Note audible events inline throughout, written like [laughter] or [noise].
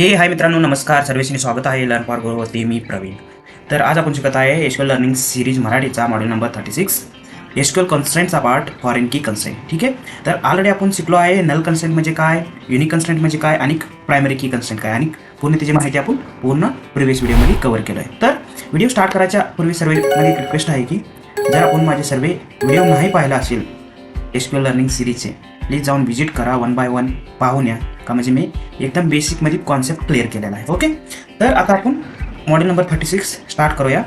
हे हाय मित्रांनो नमस्कार. सर्वेशनी स्वागत आहे. लर्न फॉर ग्रोवरती मी प्रवीण. तर आज आपण शिकत आहे एशकल लर्निंग सिरीज मराठीचा module number thirty six SQL कन्स्टंटचा part foreign key constant ठीक आहे? तर ऑलरेडी आपण शिकलो आहे नल कन्स्टंट म्हणजे काय युनिक कन्स्टंट म्हणजे काय आणि प्रायमरी की कन्स्टंट काय. आणि पूर्ण त्याची माहिती आपण पूर्ण प्रिव्हियस व्हिडिओमध्ये कव्हर केलं आहे तर व्हिडिओ स्टार्ट करायच्या पूर्वी सर्वेमध्ये एक रिक्वेस्ट आहे की जर आपण माझे सर्व व्हिडिओ नाही पाहिला असेल एशकल लर्निंग सिरीजचे प्लीज जाऊन व्हिजिट करा वन बाय वन पाहून या. का? म्हणजे मी एकदम बेसिकमध्ये कॉन्सेप्ट क्लिअर केलेला आहे. ओके तर आता आपण model number thirty six start करूया.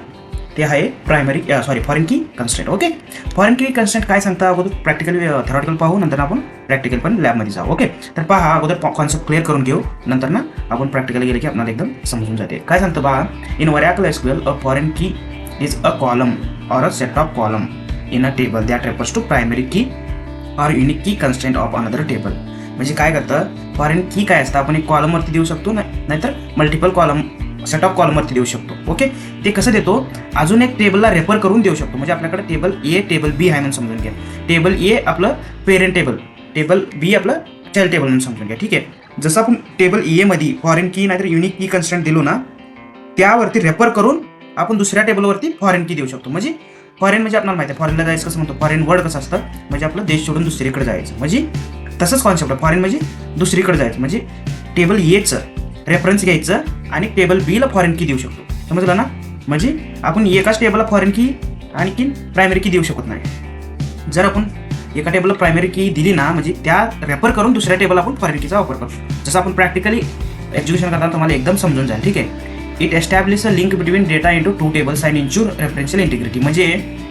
ते आहे primary sorry foreign key constant okay foreign key constant काय सांगता? अगोदर प्रॅक्टिकल थेरॉटिकल पाहू नंतर आपण प्रॅक्टिकल पण लॅबमध्ये जाऊ. ओके तर पहा अगोदर कॉन्सेप्ट क्लिअर करून घेऊ. नंतर ना आपण प्रॅक्टिकल गेले की आपल्याला एकदम समजून जाते. काय सांगतं पहा in Oracle SQL a foreign key is a column or a set of column in a table that refers to primary key or unique key constant of another table म्हणजे काय करतं? फॉरेन की काय असतं? आपण एक कॉलमवरती देऊ शकतो नाही नाहीतर मल्टिपल कॉलम सेट ऑफ कॉलमवरती देऊ शकतो. ओके ते कसं देतो? अजून एक टेबलला रेफर करून देऊ शकतो. म्हणजे आपल्याकडे टेबल ए टेबल बी आहे म्हणून समजून घ्या. टेबल ए आपलं पेरेंट टेबल टेबल बी आपलं चाइल्ड टेबल म्हणून समजून घ्या. ठीक आहे? जसं आपण टेबल एमध्ये फॉरेन की नाहीतर युनिक की कन्स्टंट दिलो ना त्यावरती रेफर करून आपण दुसऱ्या टेबलवरती फॉरेन की देऊ शकतो. म्हणजे फॉरेन म्हणजे आपल्याला माहिती आहे. फॉरेनला जायचं कसं म्हणतो? फॉरेन वर्ड कसं असतं? म्हणजे आपलं देश सोडून दुसरीकडे जायचं. म्हणजे तसंच कॉन्सेप्ट आहे. फॉरेन म्हणजे दुसरीकडे जायचं. म्हणजे टेबल एचं रेफरन्स घ्यायचं आणि टेबल बीला फॉरेन की देऊ शकतो. समजलं ना? म्हणजे आपण एकाच टेबलला फॉरेन की आणखी प्रायमरी की देऊ शकत नाही. जर आपण एका टेबलला प्रायमरी की दिली ना म्हणजे त्या रेफर करून दुसऱ्या टेबल आपण फॉरेन कीचा वापर करतो जसं आपण प्रॅक्टिकली एज्युकेशन करताना तुम्हाला एकदम समजून जाईल. ठीक आहे? It establish a link between data into two tables and ensure referential integrity म्हणजे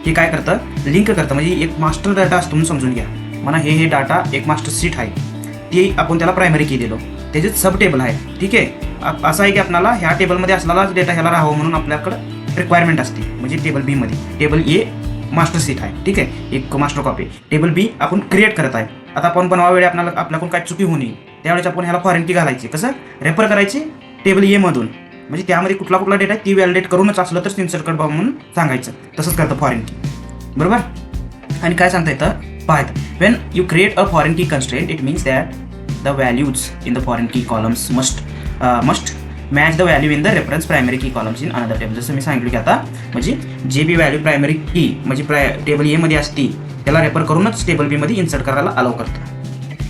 हे काय करतं? लिंक करतं. म्हणजे एक मास्टर डेटा असतो म्हणून समजून घ्या. म्हणा हे हे डाटा एक मास्टर सीट आहे. ती आपण त्याला प्रायमरी की दिलो त्याचे सब टेबल आहे. ठीक आहे? असं आहे की आपल्याला ह्या टेबलमध्ये असलेलाच डेटा ह्याला राहावं म्हणून आपल्याकडं रिक्वायरमेंट असते. म्हणजे टेबल बीमध्ये टेबल ए मास्टर सीट आहे. ठीक आहे? एक मास्टर कॉपी टेबल बी आपण क्रिएट करत आहे. आता आपण बनवावेळी आपल्याला आपल्याकडून काय चुकी होऊ नये त्यावेळेस आपण ह्याला फॉरेन की घालायची. कसं? रेफर करायची टेबल एमधून म्हणजे त्यामध्ये कुठला कुठला डेटा आहे ती व्हॅलिडेट करूनच असलं तर इन्सर्ट कर म्हणून सांगायचं. तसंच करतं फॉरेन की बरोबर? आणि काय सांगता येतं? पाहत when you create a foreign key constraint it means the the values in the foreign key columns must must match the value in the reference primary key columns in another table जसं मी सांगितलं की आता म्हणजे जे बी value primary की म्हणजे प्राय टेबल एमध्ये असती त्याला रेफर करूनच टेबल बीमध्ये इन्सर्ट करायला अलाव करतं.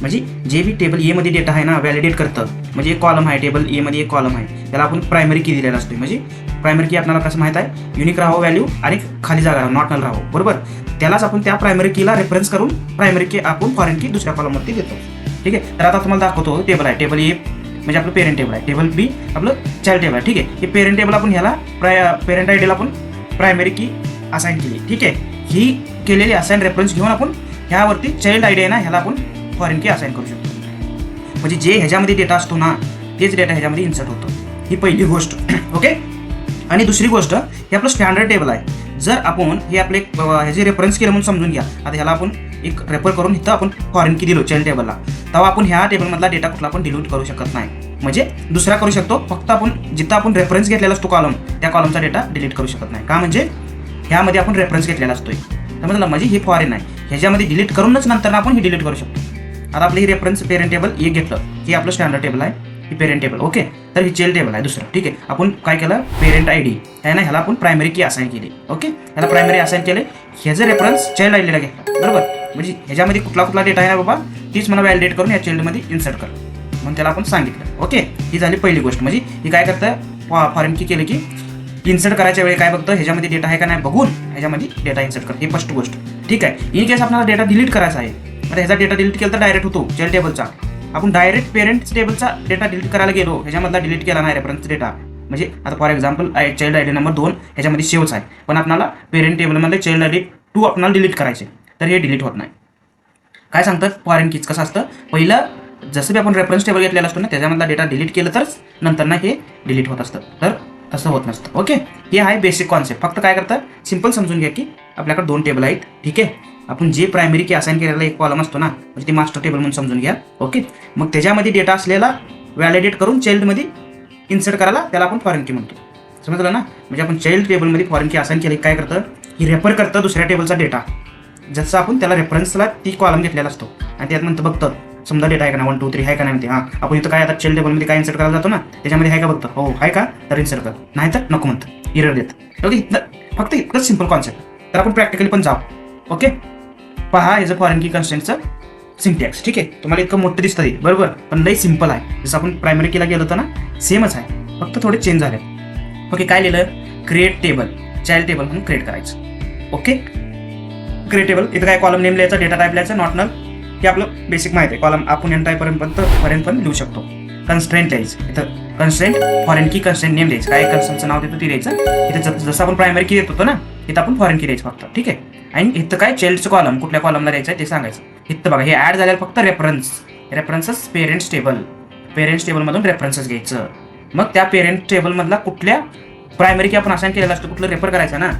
म्हणजे जे बी टेबल एमध्ये डेटा आहे ना व्हॅलिडेट करतं. म्हणजे एक कॉलम आहे टेबल एमध्ये एक कॉलम आहे. त्याला आपण प्रायमरी की दिलेला असतो म्हणजे प्रायमरी की आपल्याला कसं माहीत आहे? युनिक राहावं व्हॅल्यू आणि खाली जागा राहावं नॉर्मल राहावं. बरोबर? त्यालाच आपण त्या प्रायमरी कीला रेफरन्स करून प्रायमरी की आपण फॉरेन की दुसऱ्या कॉलमवरती देतो. ठीक आहे? तर आता तुम्हाला दाखवतो टेबल आहे. टेबल ए म्हणजे आपलं पेरेंट टेबल आहे. टेबल बी आपलं चाइल्ड टेबल आहे. ठीक आहे? हे पेरेंट टेबल आपण ह्याला प्राय पेरेंट आय डीला आपण प्रायमरी की असाइन केली. ठीक आहे? ही केलेली असाइन रेफरन्स घेऊन आपण ह्यावरती चाइल्ड आय डी आहे ना ह्याला आपण फॉरेन की असाइन करू शकतो. म्हणजे जे ह्याच्यामध्ये डेटा असतो ना तेच डेटा ह्याच्यामध्ये इन्सर्ट होतो. ही पहिली गोष्ट. [clears throat] ओके आणि दुसरी गोष्ट हे आपलं स्टँडर्ड टेबल आहे. जर आपण हे आपले एक, ह्याचे रेफरन्स केलं म्हणून समजून घ्या. आता ह्याला आपण एक रेफर करून इथं आपण फॉरेन की दिलो चेन टेबलला तेव्हा आपण ह्या टेबलमधला डेटा कुठला आपण डिलीट करू शकत नाही. म्हणजे दुसरा करू शकतो फक्त आपण जिथं आपण रेफरन्स घेतलेला असतो कॉलम त्या कॉलमचा डेटा डिलीट करू शकत नाही. का म्हणजे? ह्यामध्ये आपण रेफरन्स घेतलेला असतोय. समजलं म्हणजे हे फॉरेन आहे. ह्याच्यामध्ये डिलीट करूनच नंतर आपण हे डिलीट करू शकतो. आता आपलं हे रेफरन्स पेरेंट टेबल एक घेतलं. हे आपलं स्टँडर्ड टेबल आहे. ही पेरेंट टेबल ओके तर ही चेल टेबल आहे दुसरं ठीक आहे? आपण काय केलं? पेरेंट आय डी आहे ना ह्याला आपण प्रायमरी की असाइन केली ओके ह्याला प्रायमरी असाइन केले. ह्याचं रेफरन्स चाइल्ड आय डीला घेतला बरोबर? म्हणजे ह्याच्यामध्ये कुठला कुठला डेटा आहे ना बाबा? तीच मला व्हॅलिडेट करून या चाइल्डमध्ये इन्सर्ट कर. म्हणून त्याला आपण सांगितलं ओके ही झाली पहिली गोष्ट. म्हणजे ही काय करतं? फॉरेन की केलं की इन्सर्ट करायच्या वेळी काय बघतं? ह्याच्यामध्ये डेटा आहे का नाही बघून ह्याच्यामध्ये डेटा इन्सर्ट कर. ही फर्स्ट गोष्ट. ठीक आहे? इन केस आपल्याला डेटा डिलीट करायचा आहे आता ह्याचा डेटा डिलीट केला तर डायरेक्ट होतो चेल टेबलचा आपण डायरेक्ट पेरेंट्स टेबलचा डेटा डिलीट करायला गेलो ह्याच्यामधला डिलीट केला नाही रेफरन्स डेटा म्हणजे आता for example child I D number दोन ह्याच्यामध्ये शेवच आहे. पण आपल्याला पेरेंट टेबलमध्ये चाइल्ड आय डी टू आपल्याला डिलीट करायचे तर हे डिलीट होत नाही. काय सांगतात फॉरेन किच कसं असतं? पहिलं जसं बी आपण रेफरन्स टेबल घेतलेला असतो ना त्याच्यामधला डेटा डिलीट केलं तरच नंतर ना हे डिलीट होत असतं. तर तसं होत नसतं. ओके हे आहे बेसिक कॉन्सेप्ट फक्त काय करतं सिंपल समजून घ्या की आपल्याकडे दोन टेबल आहेत. ठीक आहे? आपण जे प्रायमरी की असाइन केलेला एक कॉलम असतो ना म्हणजे ते मास्टर टेबल म्हणून समजून घ्या. ओके मग त्याच्यामध्ये डेटा असलेला व्हॅलिडेट करून चाइल्डमध्ये इन्सर्ट करायला त्याला आपण फॉरेन की म्हणतो. समजलं ना? म्हणजे आपण चाइल्ड टेबलमध्ये फॉरेन की असाइन केली काय करतं? ही रेफर करतं दुसऱ्या टेबलचा डेटा जसं आपण त्याला रेफरन्सला ती कॉलम घेतलेला असतो. आणि त्यात म्हणतं बघतं समजा डेटा आहे का ना वन टू थ्री आहे का नाही म्हणते? हां. आपण इथं काय आता चेल टेबलमध्ये काय इन्सर्ट करायला जातो ना? त्याच्यामध्ये आहे का बघतो? हो आहे का? तर इन्सर्ट कर. नाही तर नको म्हणतं. इरर देत. ओके फक्त इतकंच सिंपल कॉन्सेप्ट तर आपण प्रॅक्टिकली पण जाऊ. ओके पहा याचं फॉरेन की कन्स्टंटचं सिंटॅक्स ठीक आहे? तुम्हाला इतकं मोठं दिसतं हे, बरोबर? पण लई सिंपल आहे. जसं आपण प्रायमरी कीला गेलो होतो ना सेमच आहे. फक्त थोडे चेंज झाले ओके काय लिहिलं? क्रिएट टेबल चाइल्ड टेबल म्हणून क्रिएट करायचं. ओके क्रिएट टेबल इथं काय कॉलम नेम लिहायचं डेटा टाईप लिहायचं नॉट नल हे आपलं बेसिक माहिती आहे. कॉलम आपण एन टाईपर्यंत पर्यंत पण लिहू शकतो. कन्स्ट्रेंट लिहायचं इथं constraint foreign key constant name द्यायचं काय कन्स्ट्रेंटचं नाव देतो ते द्यायचं इथं जसं आपण प्रायमरी की देत होतो ना इथं आपण फॉरेन की द्यायचं फक्त. ठीक आहे? आणि इथं काय चाइल्डचं कॉलम कुठल्या कॉलमला द्यायचं आहे ते सांगायचं. इथं बघा हे ॲड झालेलं फक्त reference references parents table parents टेबलमधून रेफरन्सेस घ्यायचं. मग त्या पेरेंट टेबलमधला कुठल्या प्रायमरी की आपण असाइन केलेला असतो कुठलं रेफर करायचं ना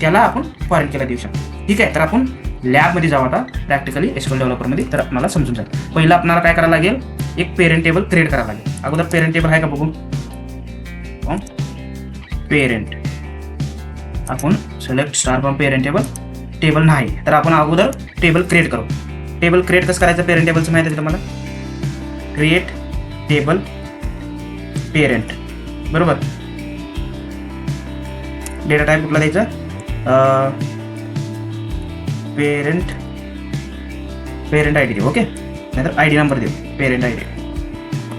त्याला आपण फॉरेन केला देऊ शकतो. ठीक आहे तर आपण लॅबमध्ये जाऊ आता प्रॅक्टिकली एसक्यूएल डेव्हलपरमध्ये तर आपल्याला समजून जाईल. पहिलं आपल्याला काय करायला लागेल? एक पेरेंट टेबल क्रिएट करायला लागेल. अगोदर पेरेंट टेबल आहे का बघू? पेरेंट आपण select star from parent table table नाही. तर आपण अगोदर टेबल क्रिएट करू. टेबल क्रिएट कसं करायचं? पेरेंट टेबलचं माहिती आहे तुम्हाला? क्रिएट टेबल पेरेंट बरोबर? डेटा टाईप कुठला द्यायचा? पेरेंट पेरेंट आय डी देऊ ओके नाहीतर आय डी नंबर देऊ. Parent I D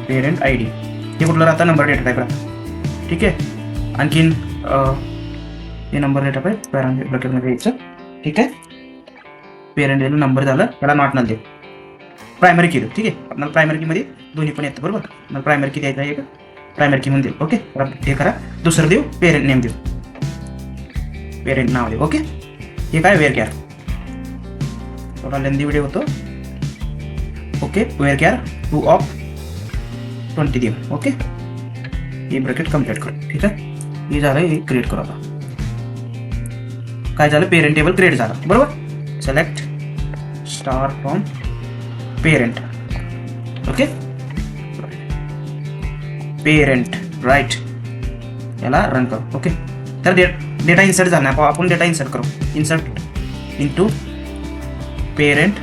parent I D हे कुठलं राहतं? नंबर डेटा टाईप राहतं. ठीक आहे? आणखीन हे नंबर डेटा टाईप पॅरेंट ब्रॅकेटमध्ये यायचं. ठीक आहे? पेरेंट नंबर झालं त्याला नॉट नल देऊ प्रायमरी की ठीक आहे? आपल्याला प्रायमरी कीमध्ये दोन्ही पण येतं बरोबर? मला प्रायमरी की द्यायचं आहे का? प्रायमरी की म्हणून देऊ ओके? हे करा. दुसरं देऊ पेरेंट नेम देऊ. पेरेंट नाव देऊ ओके? हे काय? वेअर केअर थोडा लेंदी व्हिडिओ होतो. Okay? Varchar two of twenty देऊ ओके? हे ब्रॅकेट कंप्लीट करू ठीक आहे? हे झालं हे क्रिएट करू आता. काय झालं? पेरेंट टेबल क्रिएट झालं. बरोबर? Select star from parent okay parent right याला रन करू. ओके तर डे डेटा इन्सर्ट झाला. आपण डेटा इन्सर्ट करू. Insert into parent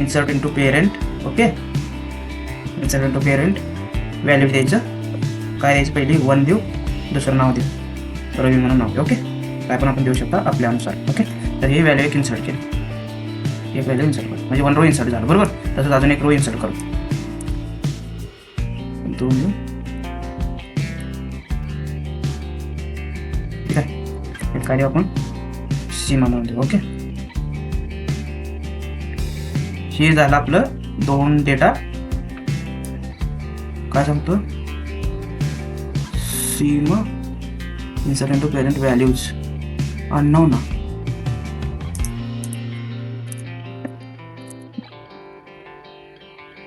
insert into parent okay insert into parent value द्यायचं. काय द्यायचं? पहिली वन देऊ. दुसरं नाव देऊ. रवी म्हणून नाव ओके? काय पण आपण देऊ शकता आपल्या अनुसार ओके? तर हे व्हॅल्यू एक इन्सर्ट केली. एक व्हॅल्यू इन्सर्ट करू म्हणजे वन रो इन्सर्ट झालं बरोबर? तसंच अजून एक रो इन्सर्ट करू दोन ठीक आहे? काय देऊ आपण. सीमा म्हणून देऊ ओके? हे झालं आपलं दोन डेटा काय सांगतो? Seema insert into parent values unknown ना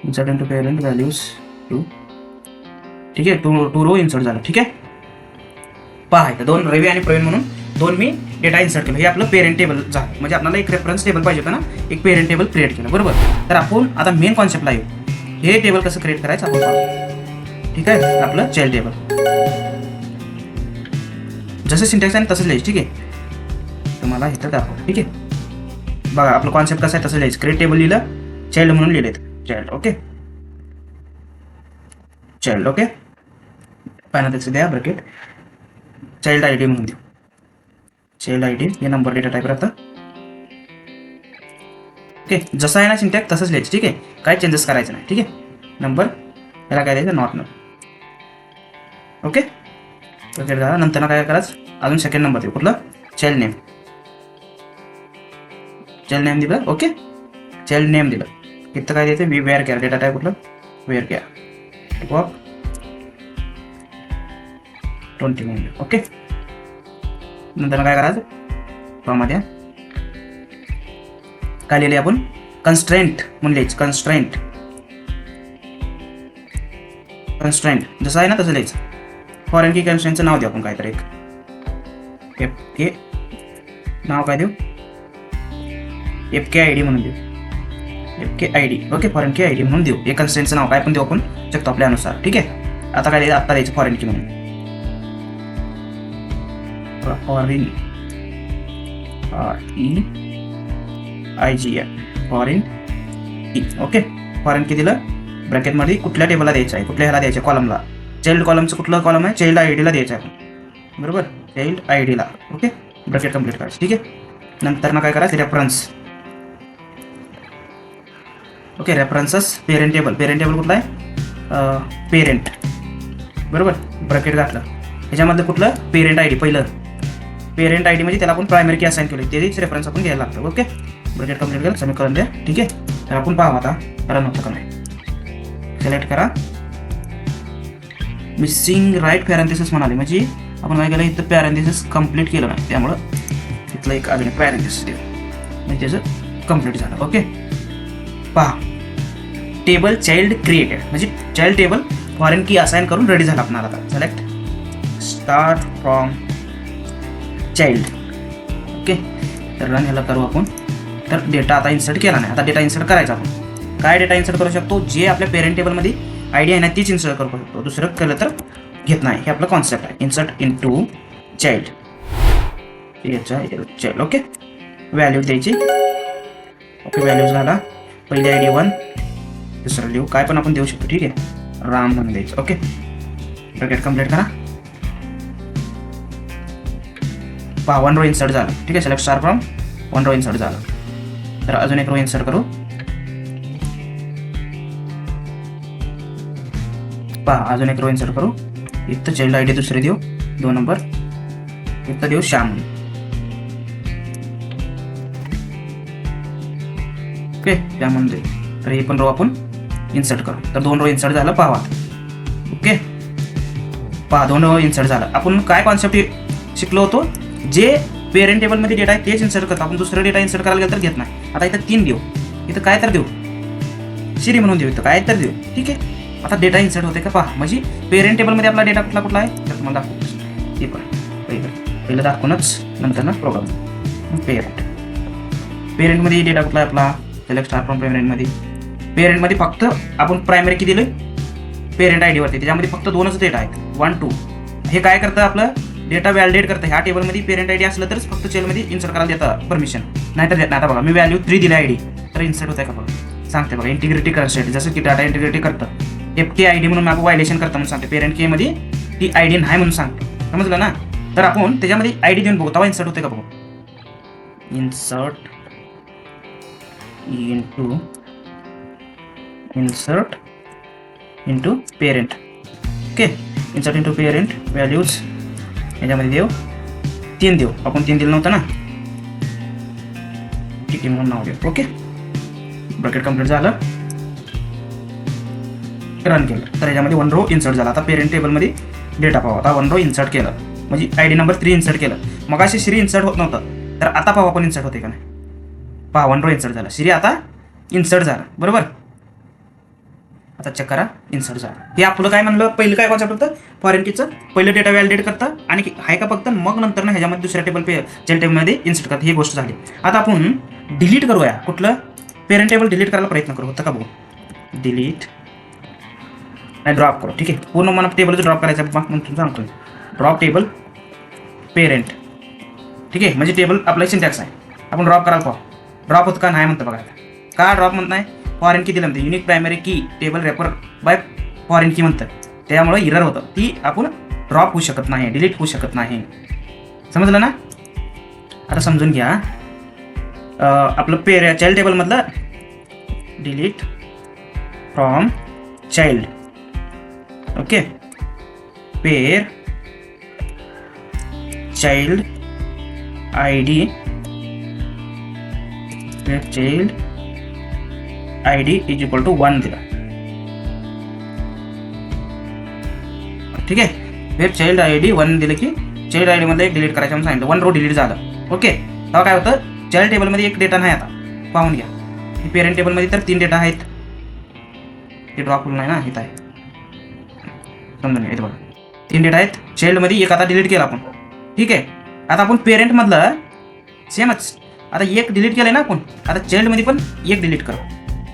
insert to parent values two ठीक आहे टू टू रो इन्सर्ट झालं ठीक आहे? पहा इथं दोन रवी आणि प्रवीण म्हणून दोन मी डेटा इन्सर्ट केलं. हे आपलं पेरेंट टेबल झालं. म्हणजे आपल्याला एक रेफरन्स टेबल पाहिजे होतं ना? एक पेरेंट टेबल क्रिएट केलं. बरोबर? तर आपण आता मेन कॉन्सेप्टला येऊ. हे टेबल कसं क्रिएट करायचं? आपण ठीक आहे? आपलं चाइल्ड टेबल जसं सिंटॅक्स आहे ना तसंच लिहायचं ठीक आहे? तुम्हाला इथं दाखव ठीक आहे? बघा आपलं कॉन्सेप्ट कसं आहे तसं लिहायचं. क्रिएट टेबल लिहिलं चाइल्ड म्हणून लिहिलं चाइल्ड ओके चाइल्ड ओके त्याचं द्या ब्रॅकेट चाइल्ड आय डी म्हणून देऊ. चाइल्ड आय डी हे नंबर डेटा टाईप राहतं. ओके जसं आहे ना सिंटॅक्स तसंच लिहायचं ठीक आहे? काय चेंजेस करायचं नाही ठीक आहे? नंबर याला काय द्यायचं? नॉर्मल ओके ब्रॅकेट झाला नंतर काय करायचं? अजून सेकंड नंबर देऊ कुठलं? चाइल्ड नेम चाइल्ड नेम दिलं? ओके चाइल्ड नेम दिलं. इथं काय द्यायचं वी वेअर केअर डेटा टाईप कुठलं? वेअर केअर वॉक ट्वेंटी नाईन ओके नंतर काय करायचं? फॉर्ममध्ये काय लिहिले आपण? कन्स्ट्रेंट म्हणून लिहायचं कन्स्ट्रेंट कन्स्ट्रेंट जसं आहे ना तसं लिहायचं. फॉरेन की कन्स्ट्रेंटचं नाव देऊ आपण काहीतरी एक. एफ के नाव काय देऊ? एफ के आय डी म्हणून देऊ. F K I D okay foreign key I D म्हणून देऊ. एक कन्स्ट्रेंटचं नाव काय पण देऊ आपण शकतो आपल्यानुसार ठीक आहे? आता काय द्यायचं? आत्ता द्यायचं फॉरेन की म्हणून. Foreign. R E I G N foreign e. E okay foreign key दिलं ब्रॅकेटमध्ये कुठल्या टेबलला द्यायचं आहे? कुठल्या ह्याला द्यायचं आहे? कॉलमला चाइल्ड कॉलमचं कुठलं कॉलम आहे? चाइल्ड आय डीला द्यायचं आहे. बरोबर? चाइल्ड आय डीला ओके ब्रॅकेट कंप्लीट करायचं. ठीक आहे? नंतर ना काय करायचं? Reference okay references parent table parent table कुठलं आहे? पेरेंट बरोबर? ब्रॅकेट घातलं. ह्याच्यामधलं कुठलं? पेरेंट आय डी पहिलं. पेरेंट आय डी म्हणजे त्याला आपण प्रायमरी की असाइन केली. तेच रेफरन्स आपण घ्यायला लागतो. ओके ब्रॅकेट कंप्लीट केलं. समीकरण द्या. ठीक आहे? तर आपण पाहू आता. रन होतं का नाही? सिलेक्ट करा. मिसिंग राईट पॅरेंथिसिस म्हणाले. म्हणजे आपण काय केलं इथं पॅरेंथिसिस कंप्लीट केलं नाही. त्यामुळं तिथलं एक अजून एक पॅरेंथिसिस देऊ. म्हणजे त्याचं कंप्लीट झालं. ओके पहा. टेबल चाइल्ड क्रिएटेड म्हणजे child table foreign key assign करून रेडी झाला आपणाला आता. Select start from child okay तर रन ह्याला करू आपण. तर डेटा आता इन्सर्ट केला नाही. आता डेटा इन्सर्ट करायचा आपण. काय डेटा इन्सर्ट करू शकतो? जे आपल्या पेरेंट टेबलमध्ये आयडिया आहे ना तीच इन्सर्ट करू शकतो. दुसरं केलं तर घेत नाही. हे आपलं कॉन्सेप्ट आहे. इन्सर्ट इन टू चाइल्ड याचा चाइल्ड ओके व्हॅल्यू द्यायची. ओके व्हॅल्यू झाला पहिली आय डी वन दुसरं लिहू. काय पण आपण देऊ शकतो ठीक आहे? राम म्हणून द्यायचं ओके ब्रॅकेट कंप्लीट करा. पहा वन रो इन्सर्ट झालं. ठीक आहे? Select star from one row insert झालं. तर अजून एक रो इन्सर्ट करू. पहा अजून एक रो इन्सर्ट करू. इथं चाइल्ड आय डी दुसरी देऊ. दोन नंबर इथं देऊ श्याम. ओके श्याम त्यामध्ये तर हे पण रो आपण इन्सर्ट करू. तर दोन रो इन्सर्ट झालं पाहा. ओके पहा दोन रो इन्सर्ट झालं. आपण काय कॉन्सेप्ट शिकलो होतो? जे पेरेंट टेबलमध्ये डेटा आहे तेच इन्सर्ट करतो. आपण दुसरा डेटा इन्सर्ट करायला गेलं तर घेत नाही. आता इथं तीन देऊ. इथं काय तर देऊ. सिरी म्हणून देऊ. इथं काय तर देऊ. ठीक आहे? आता डेटा इन्सर्ट होते का पहा. म्हणजे पेरेंट टेबलमध्ये आपला डेटा कुठला कुठला आहे? तर तुम्हाला दाखवतो. ते पण पहिलं. पहिलं दाखवूनच नंतर ना प्रोग्राम पेरेंट पेरेंटमध्ये डेटा कुठला आहे आपला? सिलेक्ट स्टार फ्रॉम पेरेंटमध्ये पेरेंटमध्ये फक्त आपण प्रायमरी किती दिलं पेरेंट आय डीवरती त्याच्यामध्ये फक्त दोनच डेटा आहेत. वन टू हे काय करतं आपलं? डेटा व्हॅलिडेट करतं. ह्या टेबलमध्ये पेरेंट आय डी असलं तरच फक्त चेलमध्ये इन्सर्ट करायला देतं परमिशन नाही तर देत नाही. आता बघा मी व्हॅल्यू थ्री दिली आय डी तर इन्सर्ट होत आहे का बघा? सांगते बघा. इंटिग्रिटी करण्यासाठी जसं की डाटा इंटिग्रिटी करतं. एफ के आय डी म्हणून मागं व्हायलेशन करता म्हणून सांगते पेरेंट केमध्ये ती आय डी नाही म्हणून सांगतो समजलं ना? तर आपण त्याच्यामध्ये आय डी देऊन बघू. तेव्हा इन्सर्ट होते का बघू? Insert into insert into parent okay insert into parent values याच्यामध्ये देऊ तीन देऊ आपण तीन दिलं नव्हतं ना? ठीक आहे म्हणून नाव देऊ ओके ब्रॅकेट कंप्लीट झालं. रन केलं. तर याच्यामध्ये वन रो इन्सर्ट झाला. आता पेरेंट टेबलमध्ये डेटा पाहू. आता वन रो इन्सर्ट केलं. म्हणजे I D number three insert केलं. मग अशी श्री इन्सर्ट होत नव्हतं. तर आता पाहू आपण इन्सर्ट होते का नाही. पहा वन रो इन्सर्ट झाला. श्री आता इन्सर्ट झाला. बरोबर? आता चेक करा. इन्सर्ट झाला. हे आपलं काय म्हणलं? पहिलं काय कॉन्सेप्ट होतं? फॉरेन कीचं पहिलं डेटा व्हॅलिडेट करतं आणि की- आहे का फक्त? मग नंतर ना ह्याच्यामध्ये दुसऱ्या टेबल पे जेल टेबलमध्ये इन्सर्ट करतं. ही गोष्ट झाली. आता आपण डिलीट करूया. कुठलं? पेरेंट टेबल डिलीट करायला प्रयत्न करू. होतं का बघू डिलीट नाही ड्रॉप करू ठीक आहे? पूर्ण मला टेबलचं ड्रॉप करायचं आहे मग तुम्ही सांगतो ड्रॉप टेबल पेरेंट ठीक आहे? म्हणजे टेबल आपलं सिंटॅक्स आहे. आपण ड्रॉप करायला पाहू. ड्रॉप होत का? नाही म्हणतं बघा का ड्रॉप म्हणत नाही? फॉरेन की दिलं म्हणते unique primary key table refer by foreign key म्हणतं त्यामुळे इरर होतं. ती आपण ड्रॉप होऊ शकत नाही डिलीट होऊ शकत नाही. समजलं ना? आता समजून घ्या. आपलं पेर चाइल्ड टेबलमधलं delete from child okay per child I D child I D is equal to one दिला. ठीक आहे? वेब चाइल्ड आय डी वन दिलं की चाइल्ड आय डीमध्ये एक डिलीट करायचं म्हणून सांगितलं. वन रो डिलीट झालं. ओके तेव्हा काय होतं? चाइल्ड टेबलमध्ये एक डेटा नाही आता. पाहून घ्या. पेरेंट टेबलमध्ये तर तीन डेटा आहेत. ते ड्रॉप नाही ना? इथं आहे. समजून घ्या इथे बघा. तीन डेटा आहेत. चाइल्डमध्ये एक आता डिलीट केला आपण. ठीक आहे? आता आपण पेरेंटमधलं सेमच आता एक डिलीट केलं ना आपण. आता चाइल्डमध्ये पण एक डिलीट करा.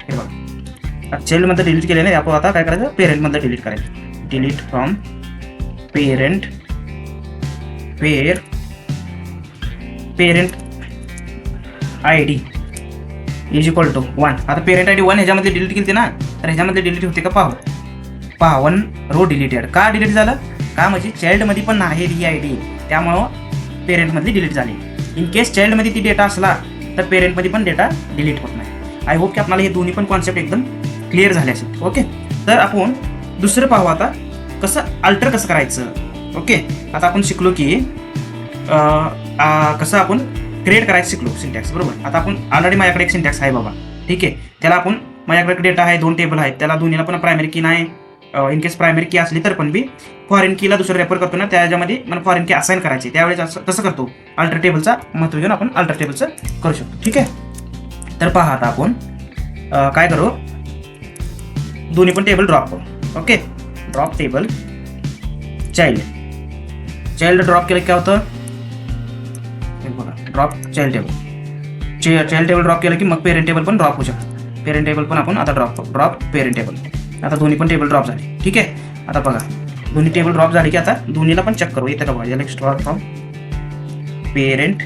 हे बघा. चाइल्डमधलं डिलीट केलं नाही आपण आता काय करायचं? पेरेंटमधलं डिलीट करायचं. Delete from parent per parent I D is equal to one आता पेरेंट आय डी वन ह्याच्यामध्ये डिलीट केली ना? तर ह्याच्यामध्ये डिलीट होते का? पाहू. बावन्न रो डिलीटेड का डिलीट झालं? का म्हणजे चाइल्डमध्ये पण आहे ही आय डी त्यामुळं पेरेंटमधली डिलीट झाली. इन केस चाइल्डमध्ये ती डेटा असला तर पेरेंटमध्ये पण डेटा डिलीट होत नाही. आय होप की आपल्याला हे दोन्ही पण कॉन्सेप्ट एकदम क्लिअर झाले असेल. ओके तर आपण दुसरं पाहू आता कसं अल्टर कसं करायचं? ओके आता आपण शिकलो की आ, कसं आपण क्रिएट करायचं शिकलो सिंटॅक्स बरोबर? आता आपण ऑलरेडी माझ्याकडे एक सिंटॅक्स आहे बाबा. ठीक आहे? त्याला आपण माझ्याकडे डेटा आहे दोन टेबल आहेत. त्याला दोन्हीला पण प्रायमरी की नाही. इनकेस प्रायमरी की असली तर पण मी फॉरेन कीला दुसरं रेफर करतो ना त्याच्यामध्ये मला फॉरेन की असाइन करायची. त्यावेळेस असं तसं करतो. अल्टर टेबलचा महत्त्व घेऊन आपण अल्टर टेबलचं करू शकतो. ठीक आहे? तर पहा आता आपण काय करू? दोन्ही पण टेबल ड्रॉप करू. Okay drop table child child drop केलं काय होतं? बघा drop child table child table drop केलं की मग पेरेंट टेबल पण ड्रॉप होऊ शकतं. पेरेंट टेबल पण आपण आता ड्रॉप ड्रॉप पेरेंट टेबल आता दोन्ही पण टेबल ड्रॉप झाले. ठीक आहे? आता बघा. दोन्ही टेबल ड्रॉप झाले की आता दोन्हीला पण चेक करू. येतं का बघा याला स्टॉर फ्रॉम पेरेंट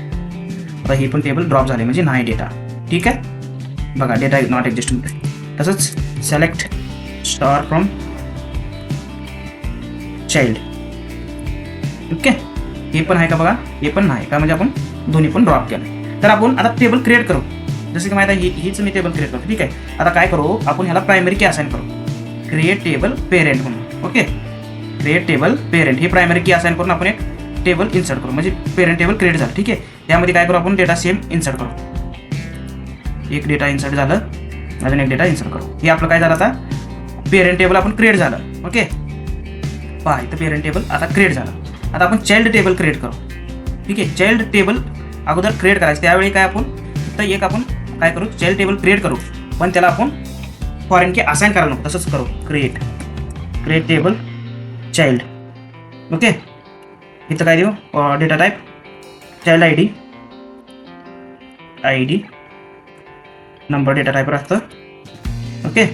आता हे पण टेबल ड्रॉप झाले म्हणजे नाही डेटा ठीक आहे? बघा डेटा नॉट एक्झिस्टिंग तसंच select star from child okay? हे पण आहे का बघा? हे पण नाही. का म्हणजे आपण दोन्ही पण ड्रॉप केलं. तर आपण आता टेबल क्रिएट करू. जसं की माहिती आहे हीच मी टेबल क्रिएट करतो. ठीक आहे? आता काय करू? आपण ह्याला प्रायमरी की असाइन करू. क्रिएट टेबल पेरेंट म्हणून. ओके क्रिएट टेबल पेरेंट हे प्रायमरी की असाइन करून आपण एक टेबल इन्सर्ट करू. म्हणजे पेरेंट टेबल क्रिएट झालं. ठीक आहे? त्यामध्ये काय करू आपण? डेटा सेम इन्सर्ट करू. एक डेटा इन्सर्ट झालं. अजून एक डेटा इन्सर्ट करू. हे आपलं काय झालं आता? पेरेंट टेबल आपण क्रिएट झालं. ओके पहा इथं पेरेंट टेबल आता क्रिएट झालं. आता आपण चाइल्ड टेबल क्रिएट करू. ठीक आहे? चाइल्ड टेबल अगोदर क्रिएट करायचं. त्यावेळी काय आपण? फक्त एक आपण काय करू? चाइल्ड टेबल क्रिएट करू. पण त्याला आपण फॉरेन की असाइन करायला नको. तसंच करू. Create create table child okay इथं काय देऊ? Data type child I D I D number data type असतं. ओके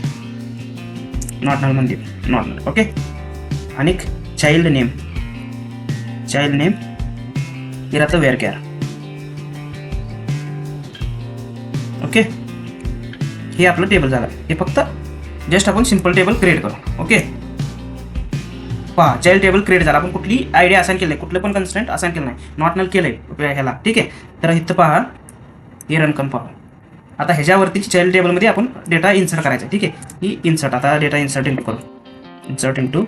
नॉट नल म्हणजे नॉट नल ओके आणि चाइल्ड नेम चाइल्ड नेम हे राहतं वेअर केअर ओके हे आपलं टेबल झालं. हे फक्त जस्ट आपण सिंपल टेबल क्रिएट करू. ओके पहा चाइल्ड टेबल क्रिएट झाला. आपण कुठली आयडिया असाइन केलं कुठलं पण कन्स्टंट असाइन केलं नाही. नॉट नल केलं आहे ह्याला. ठीक आहे? तर इथं पहा. हे रन कम पाहू. आता ह्याच्यावरती चाइल्ड टेबलमध्ये आपण डेटा इन्सर्ट करायचा. आहे ठीक आहे? ही इन्सर्ट आता डेटा इन्सर्ट इन करू. Insert into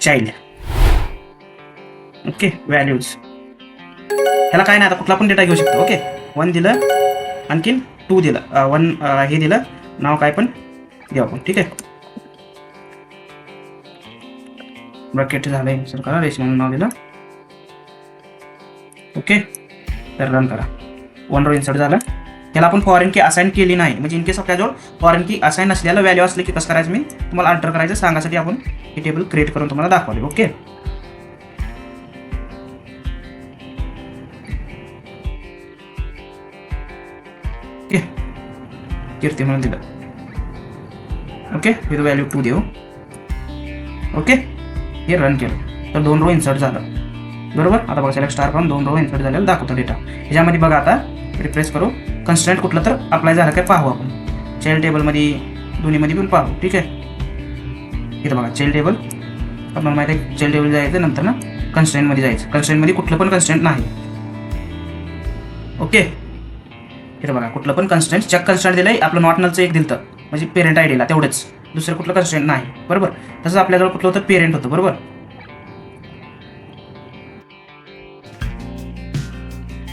child okay values ह्याला काय नाही. आता कुठला पण डेटा घेऊ शकतो. ओके वन दिलं. आणखीन टू दिलं वन हे दिलं नाव काय पण घेऊ आपण ठीक आहे? ब्रॅकेट झालं इन्सर्ट करा रेश म्हणून नाव दिलं. ओके तर रन करा. वन रो इन्सर्ट झालं. त्याला आपण फॉरेन की असाइन केली नाही. म्हणजे इन केस आपल्याजवळ फॉरेन की असाइन नसलेलं व्हॅल्यू असले की कसं करायचं मी? तुम्हाला अल्टर करायचं सांगायसाठी आपण हे टेबल क्रिएट करून तुम्हाला दाखवले ओके ओके कीर्ती म्हणून दिलं ओके विथ व्हॅल्यू टू देऊ ओके हे रन केलं तर दोन रो इन्सर्ट झालं बरोबर आता बघा सिलेक्ट स्टार फ्रॉम दोन रो इन्सर्ट झालेलं दाखवतो डेटा ह्याच्यामध्ये बघा आता रिफ्रेश करू कन्स्टंट कुठलं तर अप्लाय झालं काय पाहू आपण चेल टेबलमध्ये दोन्हीमध्ये पण पाहू ठीक आहे इथं बघा चेल टेबल आपल्याला माहिती आहे चेल टेबल जायचं नंतर ना कन्स्टंटमध्ये जायचं कन्स्टंटमध्ये कुठलं पण कन्स्टंट नाही ओके इथं बघा कुठलं पण कन्स्टंट चेक कन्स्टंट दिलं आपलं नॉट नलचं एक दिलं म्हणजे पेरेंट आय डीला तेवढंच. दुसरं कुठलं कन्स्टंट नाही. बरोबर? तसंच आपल्याजवळ कुठलं होतं? पेरेंट होतं बरोबर?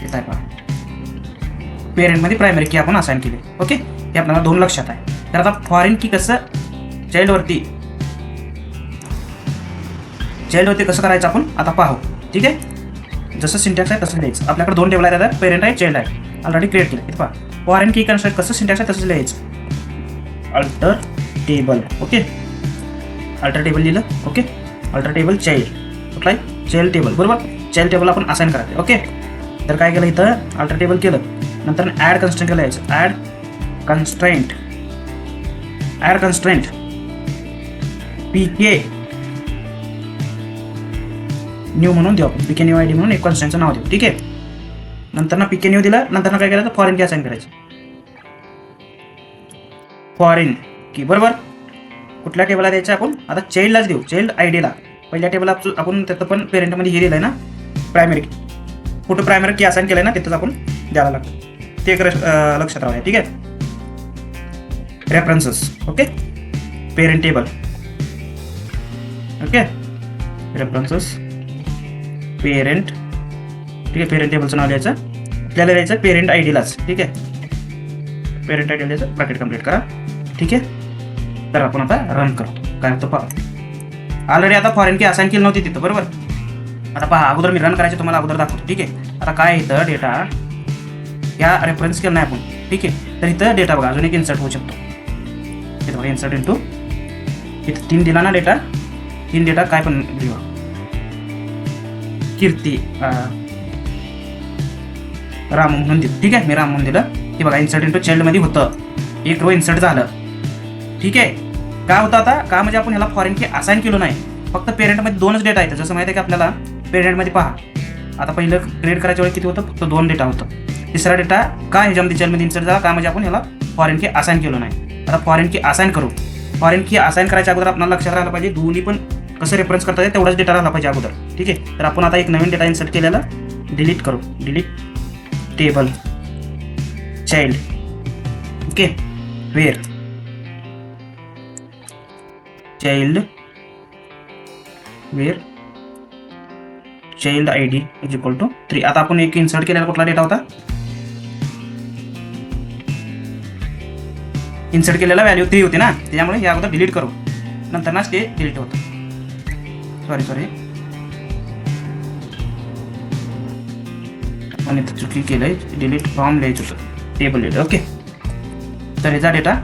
येत आहे पहा. पेरेंटमध्ये प्रायमरी की आपण असाइन केली. ओके हे आपल्याला दोन लक्षात आहे. तर आता फॉरेन की कसं? चाइल्डवरती चाइल्डवरती कसं करायचं आपण? आता पाहू. ठीक आहे? जसं सिंटॅक्स आहे तसं द्यायचं आपल्याकडे दोन टेबल आहेत आता. पेरेंट आहे चाइल्ड आहे. ऑलरेडी क्रिएट केलं इथं पहा. फॉरेन की कन्स्ट्रक्ट कसं सिंटॅक्स आहे तसंच लिहायचं. Alter table okay alter table लिहिलं. ओके अल्टर टेबल चाइल्ड कुठला आहे? चाइल्ड टेबल बरोबर? चाइल्ड टेबल आपण असाइन करायचं. ओके तर काय केलं इथं? अल्टर टेबल केलं. नंतर ॲड कन्स्टंट केलं यायचं. Add constraint add constraint P K new म्हणून देऊ P K new I D म्हणून एक कन्स्टंटचं नाव देऊ. ठीक आहे? नंतर ना पी के न्यू दिलं नंतर ना काय करायचं? फॉरेन की असाइन करायचं. फॉरेन की बरोबर? कुठल्या टेबलला द्यायचं आपण? आता चाइल्डलाच देऊ. चाइल्ड आय डीला पहिल्या टेबल आपण त्याचं पण पेरेंटमध्ये हे दिलं आहे ना प्रायमरी कुठं प्रायमरी की असाइन केलं आहे ना तिथंच आपण द्यायला लागतं. ते एक लक्षात राहूया ठीक आहे? References okay parent table okay references parent ठीक आहे पेरेंट टेबलचं नाव लिहायचं आपल्याला द्यायचं पेरेंट आय डीलाच ठीक आहे? पेरेंट आय डी द्यायचं. ब्रॅकेट कंप्लीट करा. ठीक आहे? तर आपण आता रन करू काय होतं पहा. ऑलरेडी आता फॉरेन की असाइन केली नव्हती तिथं बरोबर? आता पहा अगोदर मी रन करायचं तुम्हाला अगोदर दाखवतो. ठीक आहे? आता काय इथं डेटा या रेफरन्स केलं नाही आपण. ठीक आहे? तर इथं डेटा बघा अजून एक इन्सर्ट होऊ शकतो. इथं बघा इन्सर्ट इंटू इथं तीन दिला ना डेटा तीन डेटा काय पण लिहा कीर्ती राम म्हणून दिलं. ठीक आहे? मी राम म्हणून दिलं. हे बघा इन्सर्ट इंटू चाइल्डमध्ये होतं. एक रो इन्सर्ट झालं. ठीक आहे? का होतं आता? का म्हणजे आपण ह्याला फॉरेन की असाइन केलो नाही? फक्त पेरेंटमध्ये दोनच डेटा आहेत. जसं माहिती आहे की आपल्याला? पेरेंटमध्ये पहा. आता पहिलं क्रिएट करायच्या वेळी किती होतं? फक्त दोन डेटा होतं. तिसरा डेटा का ह्याच्यामध्ये चाइल्डमध्ये इन्सर्ट झाला? का म्हणजे आपण ह्याला फॉरेन की असाइन केलो नाही? आता फॉरेन की असाइन करू. फॉरेन की असाइन करायच्या अगोदर आपल्याला लक्षात राहिलं पाहिजे दोन्ही पण कसं रेफरन्स करता येईल तेवढाच डेटा राहिला पाहिजे अगोदर. ठीक आहे? तर आपण आता एक नवीन डेटा इन्सर्ट केलेला डिलीट करू. Delete table child okay where child where child I D is equal to three आता आपण एक इन्सर्ट केलेला कुठला डेटा होता? इन्सर्ट केलेला व्हॅल्यू थ्री होती ना? त्याच्यामुळे या अगोदर डिलीट करू. नंतर नाच ते डिलीट होतं. सॉरी सॉरी आणि इथं केलं आहे डिलीट फॉर्म लिहायचं होतं. टेबल लिहिलं ओके तर ह्याचा डेटा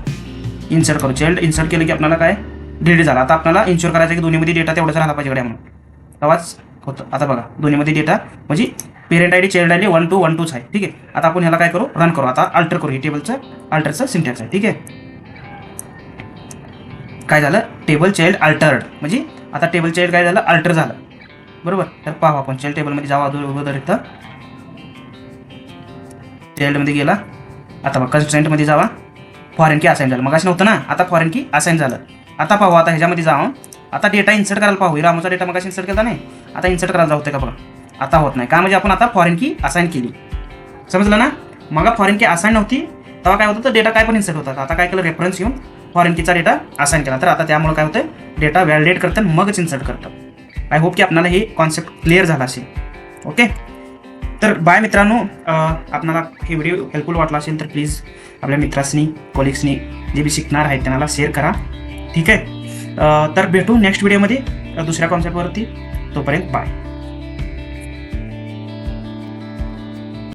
इन्सर्ट करू. चाइल्ड इन्सर्ट केलं की आपल्याला काय? डिलीट झाला. आता आपल्याला इन्शुअर करायचं की दोन्हीमध्ये डेटा तेवढाच राहिला पाहिजे म्हणून तेव्हाच होतं. आता बघा. दोन्हीमध्ये डेटा म्हणजे parent I D child I D one two one टूच आहे. ठीक आहे? आता आपण ह्याला काय करू? रन करू. आता अल्टर करू. हे टेबलचं अल्टरचं सिंटॅक्स आहे. ठीक आहे? काय झालं? टेबल चाइल्ड अल्टर्ड म्हणजे आता टेबल चाइल्ड काय झालं? अल्टर झालं. बरोबर? तर पाहू आपण. चाइल्ड टेबलमध्ये जावा अगोदर इथं. चाइल्डमध्ये गेला. आता बघा कन्स्टंटमध्ये जावा. फॉरेन की असाइन झालं. मग नव्हतं ना? आता फॉरेन की असाइन झालं. आता पाहू आता ह्याच्यामध्ये जाऊन आता डेटा इन्सर्ट करायला पाहू. रामचा डेटा मग इन्सर्ट केला नाही? आता इन्सर्ट करायला जाऊ का बघा? आता होत नाही. का म्हणजे आपण आता फॉरेन की असाइन केली. समजलं ना? मग फॉरेन की असाइन नव्हती. तेव्हा काय होतं? तर डेटा काय पण इन्सर्ट होता. आता काय केलं? रेफरन्स येऊन फॉरेन कीचा डेटा असाइन केला. तर आता त्यामुळे काय होतं डेटा व्हॅलिडेट करतं मगच इन्सर्ट करतं. आय होप की आपल्याला हे कॉन्सेप्ट क्लिअर झाला असेल. ओके तर बाय मित्रांनो आपणाला हे व्हिडिओ हेल्पफुल वाटला असेल तर प्लीज आपल्या मित्रांनी कोलिग्सनी जे बी शिकणार आहेत त्यांना शेअर करा. ठीक आहे? तर भेटू नेक्स्ट व्हिडिओमध्ये दुसऱ्या कॉन्सेप्टवरती तोपर्यंत बाय